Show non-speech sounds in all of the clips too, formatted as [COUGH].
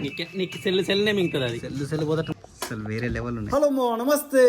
నీకు నీకు సెల్ సెల్నే కదా అది? సెల్లు సెల్ పోతే అసలు వేరే లెవెల్ ఉన్నాయి. హలో మో నమస్తే.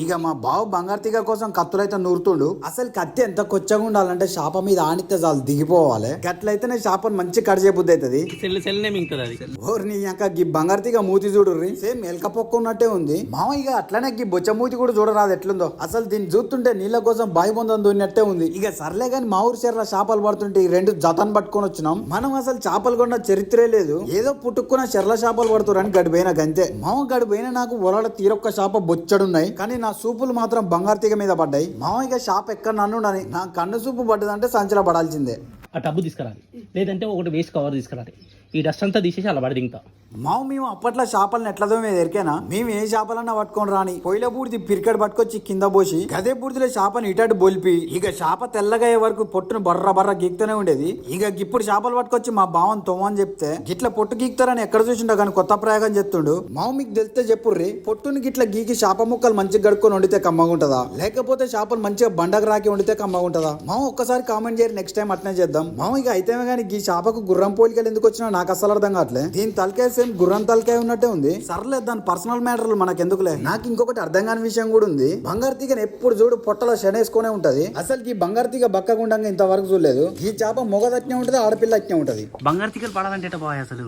ఇక మా బావ బంగారుతీగ కోసం కత్తులైతే నూరుతుండు. అసలు కత్తి ఎంత కొచ్చగా ఉండాలంటే శాప మీద ఆనితే చాలు దిగిపోవాలి. గట్లయితేనే శాపను మంచి కట్ చేయబుద్ధి అవుతుంది. సెల్ మింగుతుంది అది. ఇంకా గీ బంగారుతీగ మూతి చూడుర్రి. సేమ్ ఎలక పొక్క ఉన్నట్టే ఉంది. మామ ఇక అట్లనే గీ బొచ్చ మూతి కూడా చూడరాదు ఎట్లుందో. అసలు దీన్ని చూస్తుంటే నీళ్ళ కోసం బాయి బొందం దూరినట్టే ఉంది. ఇక సర్లే గాని మా ఊరు చెర్ల చేపలు పడుతుంటే ఈ రెండు జతను పట్టుకొని వచ్చినాం. మనం అసలు చేపలు కొన్న చరిత్రే లేదు. ఏదో పుట్టుకున్న చెర్ల చేపలు పడుతురని గడిపోయిన గంతే. మామ గడిపోయిన నాకు ఒలాడ తీరొక్క షాప బొచ్చడున్నాయి. కానీ నా సూపులు మాత్రం బంగారు తీగ మీద పడ్డాయి. మామయ్య షాప్ ఎక్కడ నన్ను నా కన్ను సూపు పడ్డదంటే సంచల పడాల్సిందే. ఆ డబ్బు తీసుకురాలి. లేదంటే ఒకటి వేస్ట్ కవర్ తీసుకురాలి. ఈ డస్ట్ అంతా తీసేసి అలా పడి దింగుతా మావు మేము అప్పట్లో చేపలను ఎట్లదో మీద ఎరికేనా? మేము ఏ చేపలన్నా పట్టుకొని రాని పొయ్యిల బూడిది పిరికడ్ పట్టుకొచ్చి కింద పోసి గదే బూడిదిలో చేపను ఇటాటు బొలిపి ఇక చేప తెల్లగా అయ్యే వరకు పొట్టును బర్ర బర్ర గీక్తూనే ఉండేది. ఇక ఇప్పుడు చేపలు పట్టుకొచ్చి మా బావన్ తోమని చెప్తే గిట్ల పొట్టు గీక్తారని ఎక్కడ చూసిండో కానీ కొత్త ప్రయోగం చెప్తుండు మావు మీకు తెలిస్తే చెప్పుర్రి పొట్టుని గిట్ల గీకి చేప ముక్కలు మంచిగా గడుకొని వండితే కమ్మగా ఉంటుందా లేకపోతే చేపలు మంచిగా బండకు రాకి వండితే కమ్మగా ఉంటుందా మావు ఒక్కసారి కామెంట్ చేయరు నెక్స్ట్ టైం అట్నే చేద్దాం. మావు ఇక అయితే కానీ ఈ చేపకు గుర్రం పోలికలు ఎందుకు వచ్చినా నాకు అసలు అర్థం కావట్లే. దీని తలకాయ సేమ్ గుర్రం తలకాయ ఉన్నట్టే ఉంది. సర్లే దాని పర్సనల్ మ్యాటర్లు మనకు ఎందుకులే నాకు ఇంకొకటి అర్థం కాని విషయం కూడా ఉంది. బంగారు తీగని ఎప్పుడు చూడు పొట్టలో శనేసుకునే ఉంటది. అసలు ఈ బంగారు తీగ బక్కగుండంగా ఇంతవరకు చూడలేదు. ఈ చేప మొగదట్నే ఉంటది ఆడపిల్ల అట్నే ఉంటది. బంగారు తీగలు పడాలంటే పోయి అసలు?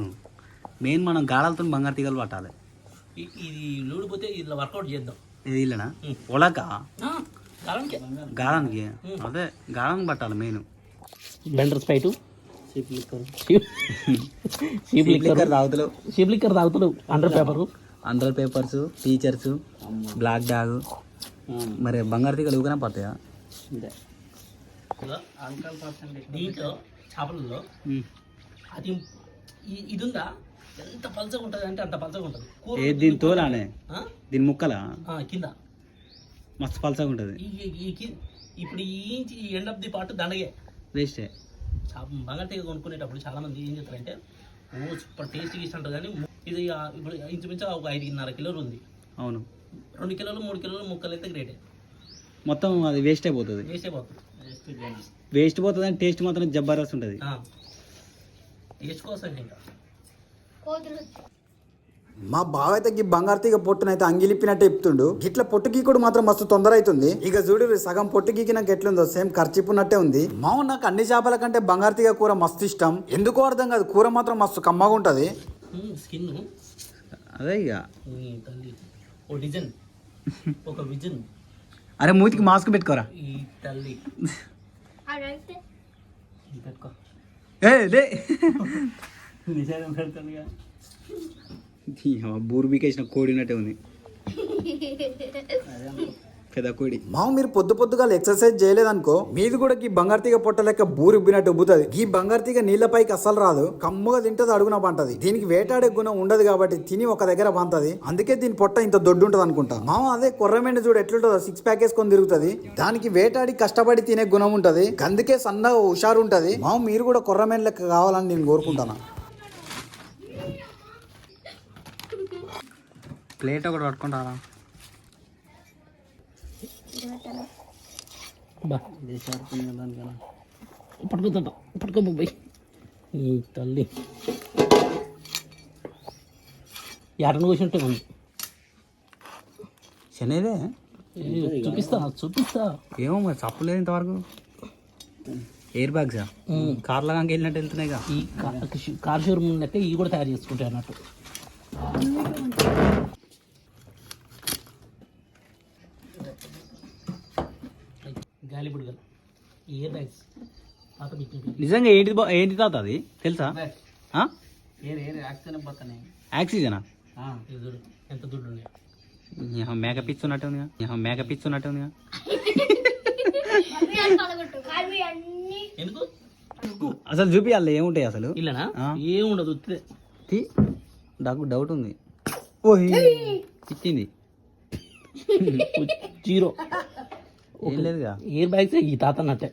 మెయిన్ మనం గాడాలతో బంగారు తీగలు పట్టాలి. ఇది లూడిపోతే ఇలా వర్కౌట్ చేద్దాం. ఇది ఇల్లనా? ఒలక గాడానికి అదే గాడానికి పట్టాలి మెయిన్. బ్లెండర్ స్పైటు షీప్ లిక్కర్ తాగుతలు షీప్ లిక్కర్ తాగుతాడు under paper under papers teachers black dog మరి బంగారు తీగలు ఊకనే పడతాయా దీంట్లో చేపలలో అది ఈ- ఇది ఉందా ఎంత పలచగా ఉంటుంది అంటే అంత పలచగా ఉంటుంది. ఏ దీని తోలానే? ఆ? దీని ముక్కలా? ఆ, కింద. మస్తు పలసగా ఉంటుంది. ఇప్పుడు ఈ ఎండ్ ఆఫ్ ది పార్ట్ దండగే. వేస్టే చా- బంగాళతీగ కొనుక్కునేటప్పుడు చాలా మంది ఏం చేస్తారంటే ఓ సూపర్ టేస్ట్ గీసి అంటారు కానీ ఇది ఇప్పుడు ఇంచుమించు ఒక ఐదున్నర కిలోలు ఉంది. అవును. రెండు కిలోలు మూడు కిలోలు ముక్కలు అయితే గ్రేటే మొత్తం అది వేస్ట్ అయిపోతుంది వేస్ట్ అయిపోతుంది వేస్ట్ పోతుంది. అని టేస్ట్ మాత్రం జబర్దస్త్ ఉంటుంది. టేస్ట్ కోసం ఇంకా. మా బావ అయితే ఈ బంగారు తీగ పొట్టునైతే అంగిలిప్పినట్టు చెప్తుండు గిట్ల పొట్టు గీకుడు మాత్రం మస్తు తొందర అవుతుంది ఇక చూడు సగం పొట్టు గీకినాక ఎట్లుందో సేమ్ ఖర్చిప్పున్నట్టే ఉంది. మామ నాకు అన్ని చేపల కంటే బంగారు తీగ కూర మస్తు ఇష్టం. ఎందుకో అర్థం కాదు కూర మాత్రం మస్తు కమ్మగా ఉంటది. స్కిన్. అదే ఇక తల్లి ఓ డిజైన్ ఒక విజన్. అరే మూతికి మాస్క్ పెట్టుకోరా. ఈ తల్లి. ఇది పెట్టుకో. ఏ పెడతాను బూరు కోడినట్టే ఉంది. పెద్ద కోడి. మామ మీరు పొద్దు పొద్దుగా ఎక్సర్సైజ్ చేయలేదనుకో మీది కూడా ఈ బంగారుతీగ పొట్ట లెక్క బూరు ఉబ్బినట్టు ఉబ్బుతుంది. ఈ బంగారుతీగ నీళ్ళపైకి అస్సలు రాదు. కమ్మగా తింటది అడుగున పంటది. దీనికి వేటాడే గుణం ఉండదు కాబట్టి తిని ఒక దగ్గర పంతది. అందుకే దీని పొట్ట ఇంత దొడ్డు ఉంటది అనుకుంటా మామ అదే కొర్రమెండ చూడు ఎట్లుంటుందో సిక్స్ ప్యాక్ వేసుకొని తిరుగుతుంది. దానికి వేటాడి కష్టపడి తినే గుణం ఉంటది. అందుకే సన్నగా హుషారు ఉంటది మామ మీరు కూడా కొర్రమెండ లెక్క కావాలని నేను కోరుకుంటాను? ప్లేట్ ఒకటి పట్టుకుంటారా? బా. పట్టుకుంటా పట్టుకో బాయ్ ఈ తల్లి. ఎటను కూర్చుంటే ఉంది శనేదే? చూపిస్తా చూపిస్తా. ఏమో మరి చప్పలేదు ఇంతవరకు. ఎయిర్ బ్యాగ్సా? కార్లో కాక వెళ్ళినట్టు వెళ్తున్నాయిగా ఈ కార్ షోరూమ్ లెక్క ఇవి కూడా తయారు చేసుకుంటాయి అన్నట్టు. గాలి బుడగలు ఇయర్ బ్యాగ్స్ పాత బిక్కింగ్ నిజంగా ఏంటి ఏంటి తాత అది? తెలుసా? ఆక్సిజనా ఇది చూడు ఎంత దుడ్డు ఉన్నాయి యహ మేక పిచ్చి ఉన్నట్టు ఉందిగా. యహ మేక పిచ్చి ఉన్నట్టు ఉందిగా. ఎందుకు? అసలు చూపియాలి ఏముంటాయి అసలు? ఇల్లనా. ఏముండదు నాకు డౌట్ ఉంది. ఓయ్ ఇచ్చింది [LAUGHS] జీరో. ఏం లేదుగా. బ్యాగ్స్ ఈ తాత అన్నట్టే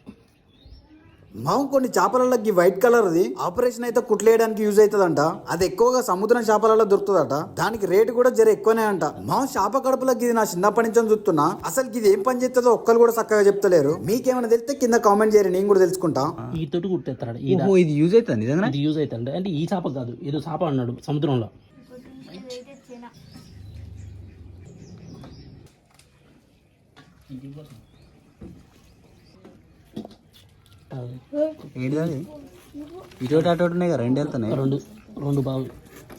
మాము కొన్ని చేపలకి వైట్ కలర్ ది ఆపరేషన్ అయితే కుట్లేయడానికి యూజ్ అవుతుందంట. అది ఎక్కువగా సముద్రం చేపలలో దొరుకుతుందట. దానికి రేటు కూడా జర ఎక్కువనే అంట. మాము చేప కడుపులకి ఇది నా చిన్నప్పటి నుంచి చూస్తున్నా. అసలు ఇది ఏం పని చేస్తుందో ఒక్కరు కూడా చక్కగా చెప్తలేరు. మీకేమైనా తెలిస్తే కింద కామెంట్ చేయరు నేను కూడా తెలుసుకుంటా. ఈ తోటి కుట్టేస్తాడు ఇది యూజ్ అవుతుంది నిజంగా ఇది యూజ్ అవుతుంది అంటే ఈ చేప కాదు ఏదో చేప అన్నాడు సముద్రంలో. అది. అది ఇటు అటు ఉన్నాయి కదా రెండు వెళ్తున్నాయి. రెండు రెండు బావులు.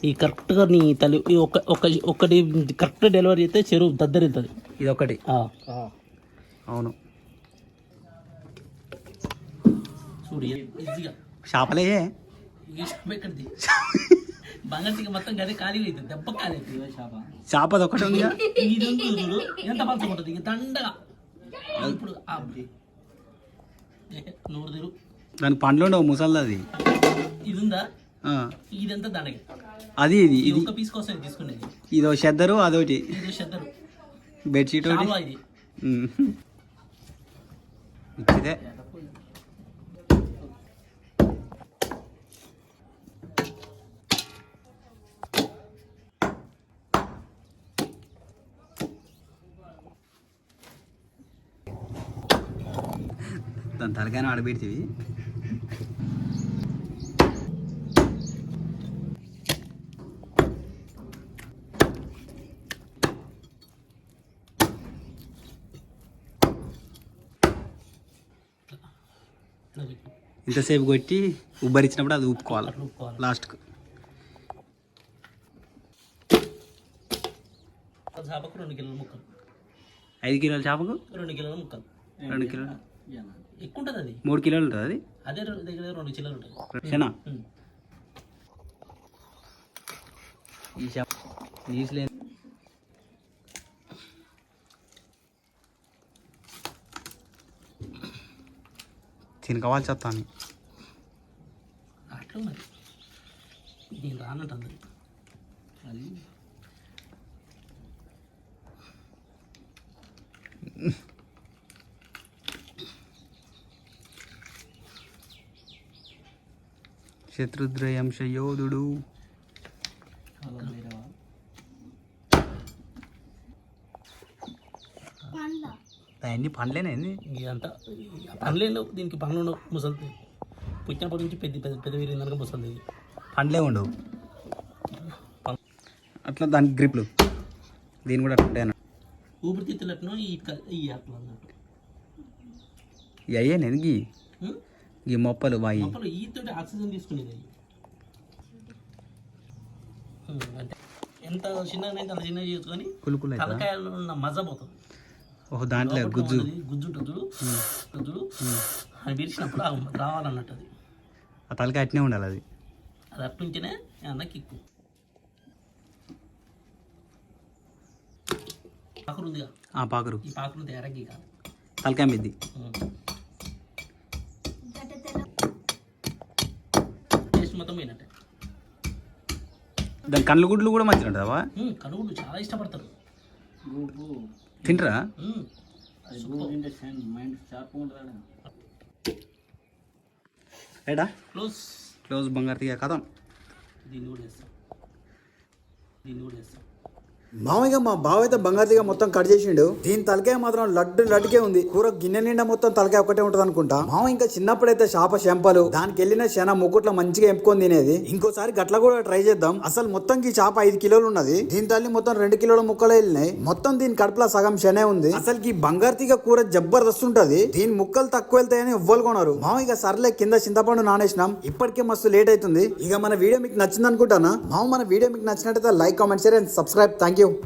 ఈ కరెక్ట్గా నీ తల్లి ఈ ఒక్క ఒక్క ఒక్కటి కరెక్ట్ డెలివరీ అయితే చెరువు దద్దరిస్తుంది ఇది ఒకటి అవును. చూడు ఈజీగా. చేపలే ఈ షాప్ ఎక్కడిది? బంగారు మొత్తం గది ఖాళీ అవుతుంది దెబ్బ ఖాళీ అవుతుంది షాప చేపది ఒకటి ఉంది ఎంత పలస ఉంటుంది ఇంక దండగా. ఇప్పుడు ఆ ఏ, నూరు తెరు. దానికి పండ్లు ఉండవు ముసలిది ఇది ఉందా ఇదంతా దండగా అది ఇది ఇది ఒక్క పీస్ కోసం తీసుకునేది. ఇదో చెద్దరు అదొకటి. ఇది చెద్దరు బెడ్షీట్ ఒకటి. ఇదే? దాని తలకాయన పెట్టు. ఇంతసేపు కొట్టి ఉబ్బరిచ్చినప్పుడు అది ఊపుకోవాలి. లాస్ట్కు. చేపకు రెండు కిలోల ముక్కలు. ఐదు కిలోల చేపకు? రెండు కిలోల ముక్కలు. రెండు కిలోలు? ఎక్కువ ఉంటుంది అది మూడు కిలోలు ఉంటుంది అది? అదే రెండు దగ్గర రెండు కిలోలు ఉంటాయి శనా. ఈ చేప నీసులే తినకవాలి చెత్తాను అట్లా మరి. నేను రానంటుంది. అది. శత్రుద్రయంశ యోధుడు అవన్నీ పండ్లేనండి ఇదంతా పనులు లేవు దీనికి పనులు ఉండవు ముసలి పుట్టినప్పటి నుంచి పెద్ద పెద్ద పెద్ద వీరి కనుక ముసలి పండ్లే ఉండవు. అట్లా దానికి గ్రిప్లు. దీని కూడా అట్లా ఊపిరితిత్తులట్ను ఈ ఈ అట్లా అన్నట్టు. ఇవి అయ్యే నేను గీ? ఈ మొప్పలు బాయి మొక్కలు ఆక్సిజన్ తీసుకునేది. అవి. ఉమ్, అంటే ఎంత అంత చిన్నగా చేసుకొని కులుకులు అవుతుందా తలకాయలో ఉన్న మజ పోతుంది. ఓహో దాంట్లో గుజ్జు. ఉన్నది గుజ్జు ఉంటుంది చూడు. పిలిచినప్పుడు రావాలన్నట్టు అది ఆ తలకాయ అట్నే ఉండాలి అది. అది అట్టుంటేనే అన్న కిక్కు. పాకురు ఉందిగా ఆ పాకరు. ఈ పాకురు తయారగ్గి కాదు. తలకాయ మిద్ది టేస్ట్ మొత్తం పోయినట్టే దాని కళ్ళు గుడ్లు కూడా మంచిగా ఉంటుందా కనుగోలు చాలా ఇష్టపడతారు. తింటరా? ఏడా? క్లోజ్. క్లోజ్ బంగారు తీగ కథం. దీన్ని కూడా వేస్తాం దీన్ని కూడా వేస్తాం మామయ్య మా బావ అయితే బంగారుగా మొత్తం కట్ చేసిండు. దీని తలకాయ మాత్రం లడ్డు లడ్డుకే ఉంది. కూర గిన్నె నిండా మొత్తం తలకాయ ఒకటే ఉంటది అనుకుంటా. మామ ఇంకా చిన్నప్పుడైతే చేప శంపలు దానికి వెళ్ళిన శన ముక్కుట్లో మంచిగా ఎంపుకొని తినేది. ఇంకోసారి గట్ల కూడా ట్రై చేద్దాం. అసలు మొత్తం ఈ చేప ఐదు కిలోలు ఉన్నది. దీని తల్లి మొత్తం రెండు కిలోల ముక్కలు వెళ్ళినాయి. మొత్తం దీని కడుపులో సగం శనే ఉంది. అసలు ఈ బంగారు తీగ కూర జబర్దస్త్ ఉంటది దీని ముక్కలు తక్కువ వెళ్తాయని ఎవ్వరు కొనరు. మామ ఇక సర్లే కింద చింతపండు నానేసినాం. ఇప్పటికే మస్తు లేట్ అవుతుంది ఇక మన వీడియో మీకు నచ్చింది అనుకుంటానా మామ మన వీడియో మీకు నచ్చినట్టయితే like comment share and subscribe. Thank you deu